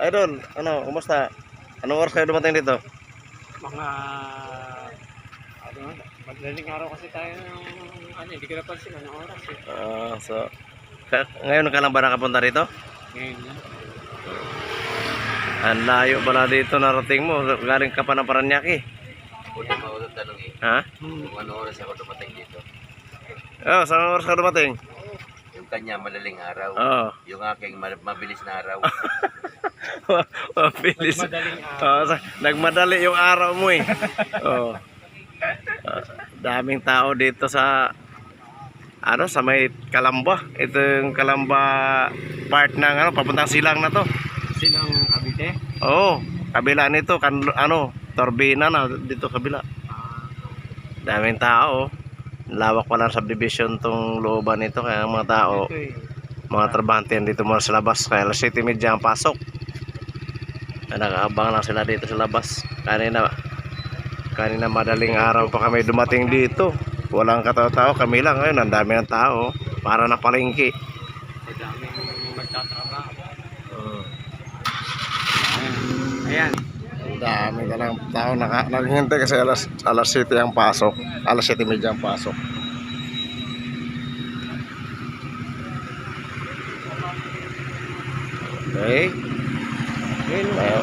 Idol, ano, kumusta? Anong oras kayo dumating dito? mga ano maglaling araw kasi tayo ng ano hindi ko napansin anong oras eh Ah, so, ka- ngayon ka lang ba nakapunta dito? ngayon na Ang layo pala dito narating mo. Galing ka pa ng Paranaque. Una mo ako tanong eh, Ha? kung ano oras ako dumating dito. Oh, saan oras ka dumating? Yung kanya madaling araw. Oo. Yung aking ma- mabilis na araw. Mabilis. madaling araw Oo, sa- nagmadali yung araw mo eh. Oo. Ah, daming tao dito sa ano sa may Kalamba. Ito yung Kalamba part ng ano papuntang silang na to. silang Cavite Oo, kabila nito kan ano, Torbina na dito kabila. Ah Daming tao. Lawak pa lang subdivision tong looban nito kaya ang mga tao, eh mga trabahante yan dito muna sa labas kaya alas 7 media ang pasok. Kaya nakaabang lang sila dito sa labas. Kanina kanina madaling araw pa kami dumating dito. Walang katao-tao, kami lang ngayon, ang dami ng tao. Para na palengke. sa daming magtatrabaho Mm. ayan Ang dami ka ng tao naka, kasi alas, alas 7 ang pasok. Alas 7 media ang pasok. Okay. Tayo.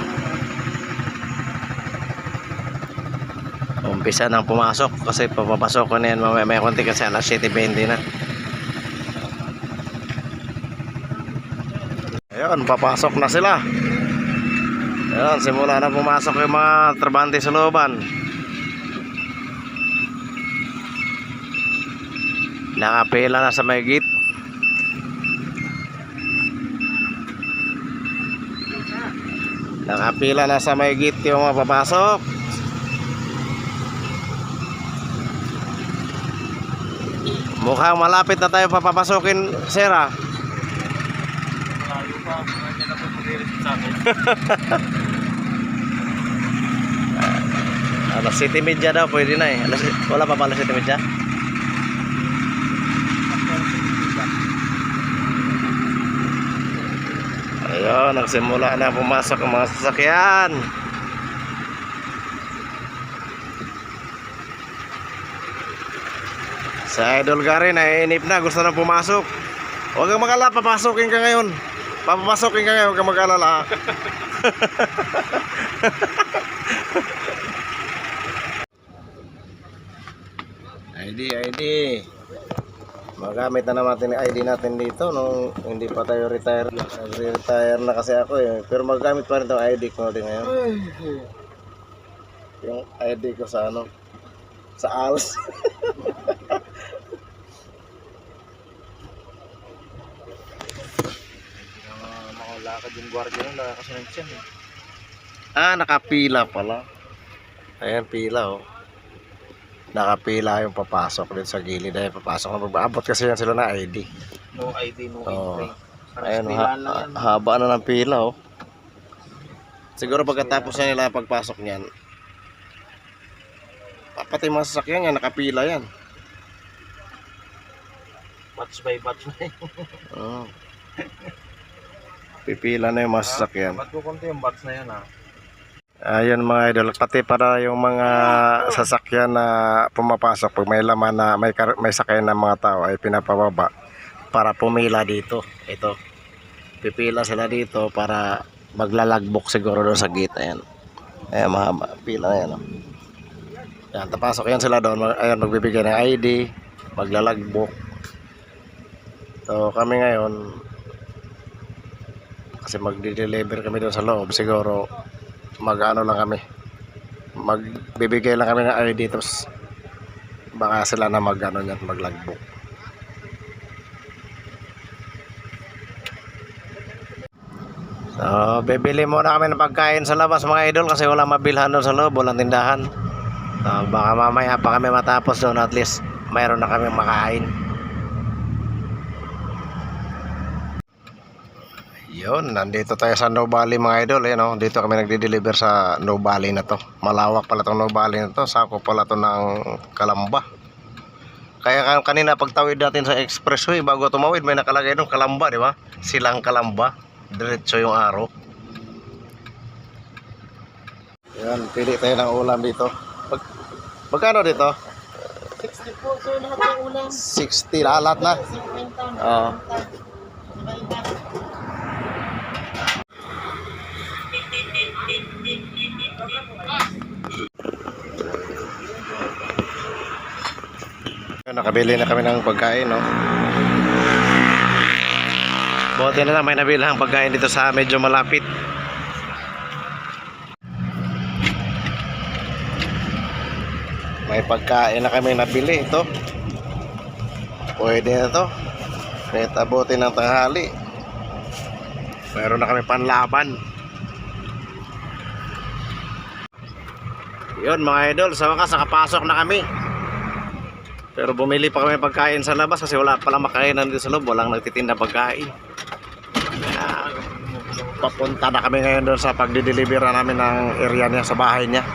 Umpisa nang pumasok kasi papapasok ko na yan mamaya may konti kasi alas 7.20 na. Ayun, papasok na sila. Ayun, simula na pumasok yung mga trabante sa looban. Nakapila na sa may gate. Nakapila na sa may gate yung mga papasok. Mukhang malapit na tayo papapasokin, sir ah. malayo pa hindi na sa akin Alas 7 media daw, pwede na eh. Alas, wala pa pala 7 media? Ayun, nagsimula na pumasok ang mga sasakyan. Sa Idol Gary, naiinip na. Gusto na pumasok. Huwag kang mag-alala, papasokin ka ngayon. Papapasokin ka ngayon, huwag kang mag-alala. ID, ID. Magamit na naman natin yung ID natin dito nung hindi pa tayo retire. Nag-retire na kasi ako eh. Pero magamit pa rin itong ID ko din ngayon. Yung ID ko sa ano? Sa ALS. makulakad yung gwardiya nung nakakasunod siya eh. ah, nakapila pala. Ayan, pila oh. Nakapila yung papasok din sa gilid. Ayan, papasok na. Abot kasi yan sila na ID. no ID no Oo. entry Ayun, ha- ha- haba na ng pila, oh. Siguro pagkatapos na nila pagpasok niyan, pati mga sasakyan niya, nakapila yan. batch by batch na Oo. Pipila na yung mga sasakyan. ba't ko konti yung batch na yan ah Ayun mga idol, pati para yung mga sasakyan na pumapasok, pag may laman na may, may sakyan ng mga tao ay pinapababa para pumila dito. Ito. Pipila sila dito para maglalagbok siguro doon sa gate. Ayan. Ayan, mahaba. Pila na yan. Oh. Ayan, tapasok yan sila doon. Ayan, magbibigay ng ID, maglalagbok. So kami ngayon, kasi magdi-deliver kami doon sa loob, siguro mag-ano lang kami. Magbibigay lang kami ng ID tapos baka sila na mag-ano niyan, maglagbok. So, bibili muna kami ng pagkain sa labas mga idol kasi wala mabilhan doon sa loob, walang tindahan. So, baka mamaya pa kami matapos doon at least mayroon na kami makain. Yun, nandito tayo sa No Valley mga idol. Ayan, oh. Dito kami nagde-deliver sa No Valley na to. Malawak pala tong No Valley na to. Sako pala to ng Kalamba. Kaya kan- kanina pagtawid natin sa expressway, bago tumawid, may nakalagay doon Kalamba, di ba? Silang Kalamba. Diretso yung araw. Yan, pili tayo ng ulam dito. Pag, magkano dito? 60 po, so lahat ng ulam. 60 lahat na. 50. Oo. Nakabili na kami ng pagkain, no? Buti na lang may nabilang pagkain dito sa medyo malapit. May pagkain na kami nabili ito. Pwede na to. Kahit abutin ng tanghali. Meron na kami panlaban. Yun mga idol, sa wakas nakapasok na kami. Pero bumili pa kami pagkain sa labas kasi wala palang makainan dito sa loob. Walang nagtitinda pagkain. Kaya, papunta na kami ngayon doon sa pagdidelivera namin ng area niya sa bahay niya.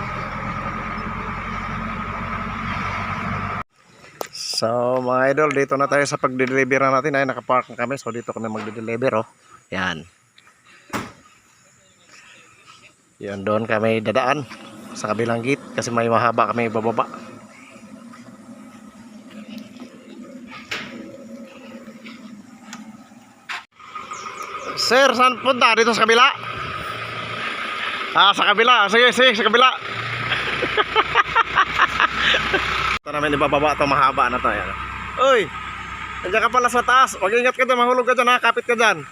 So mga idol, dito na tayo sa pagde-deliver na natin. Ay, nakapark na kami. So dito kami magde-deliver, oh. Yan. Yan, doon kami dadaan sa kabilang gate kasi may mahaba kami bababa. Sir, saan punta? Dito sa kabila? Ah, sa kabila. Sige, sige, sa kabila. Ito namin ibababa ito mahaba na to. Yan. Uy! Nandiyan ka pala sa taas. Huwag ingat ka dyan. Mahulog ka dyan ha. Kapit ka dyan.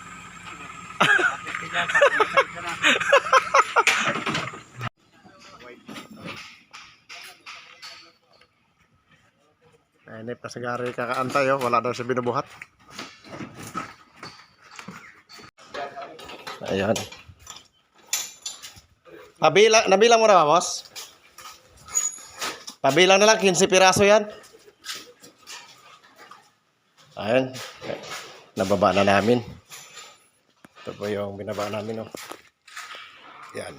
Nainip na sigari kakaantay oh. Wala daw siya binubuhat. Ayan. Pabilang, nabilang mo na ba, boss? Pabilang na lang, 15 piraso yan. Ayan. Nababa na namin. Ito po yung binaba namin. Oh. Yan.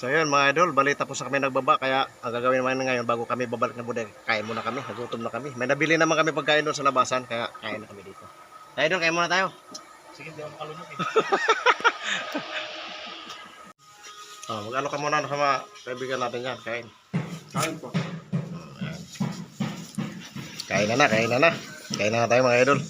So yun mga idol, balita po sa kami nagbaba kaya ang gagawin naman ngayon bago kami babalik na bodega, kain muna kami, nagutom na kami. May nabili naman kami pagkain doon sa labasan kaya kain na kami dito. Idol, kain muna tayo. Sige, di ako makalunok eh. Oh, mag-ano ka muna sa mga kaibigan natin yan, kain. Kain po. Kain na na, kain na na. Kain na na tayo mga idol.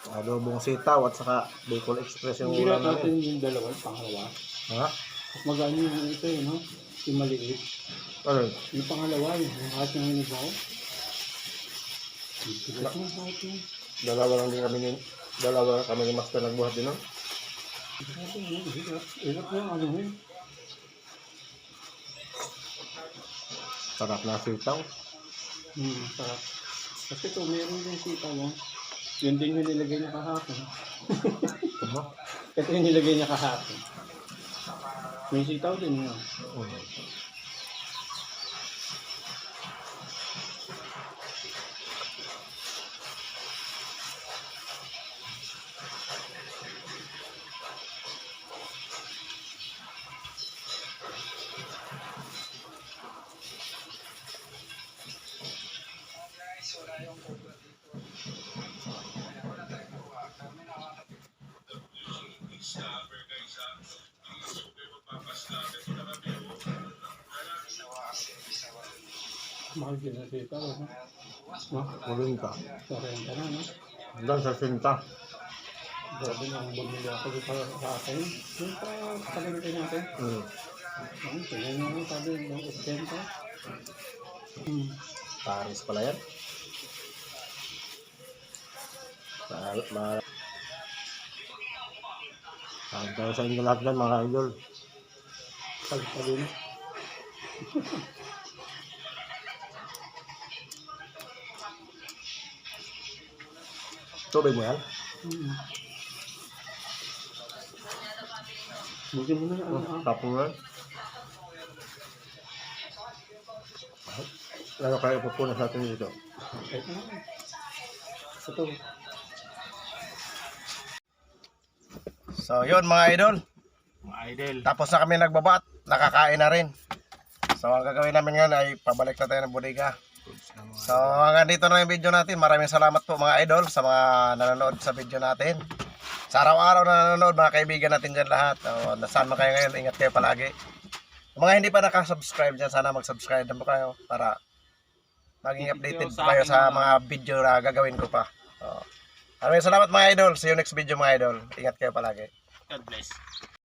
Adobong sitaw at saka Bicol Express yung Hindi ulam na natin namin. yung dalawa, pangalawa. Ha? Mas magano yung ito eh, no? Yung maliit. Ano? Yung pangalawa, yung lahat ng ano ba? Bigat mo lahat yung Dalawa lang din kami ni dalawa lang kami ni Master nagbuhat din, no? Grabe, no? Hirap. Hirap na ano yun. Sarap na sitaw. Hmm, sarap. Kasi ito, meron yung sitaw mo. Yun din yung nilagay niya kahapon. Ito yung nilagay niya kahapon. May sitaw din yun. Mahal din na sitaw, no? No? Kulinta. Sa renta na, no? Sa sinta. Grabe na ang bumili ako dito sa akin. Yung pa, pagalitin natin. Mm. Ang tingnan mo mo, sabi, ng 80. Hmm. Paris pala yan. Mahal, mahal. Tayo sa inyo lahat yan, mga idol. Pagpalin. Tubig mo yan? Bugin mo na. Ano, ah. Tapos yan. Lalo kayo pupunas natin dito. Ito. So yun mga idol. Mga idol. Tapos na kami nagbabat. Nakakain na rin. So ang gagawin namin ngayon ay pabalik na tayo ng bodega. So hanggang dito na yung video natin. Maraming salamat po mga idol sa mga nanonood sa video natin. Sa araw-araw na nanonood mga kaibigan natin dyan lahat. So, nasaan man kayo ngayon, ingat kayo palagi. Yung mga hindi pa nakasubscribe dyan, sana mag-subscribe na po kayo para maging updated po kayo sa mga video na gagawin ko pa. So, maraming salamat mga idol. See you next video mga idol. Ingat kayo palagi. God bless.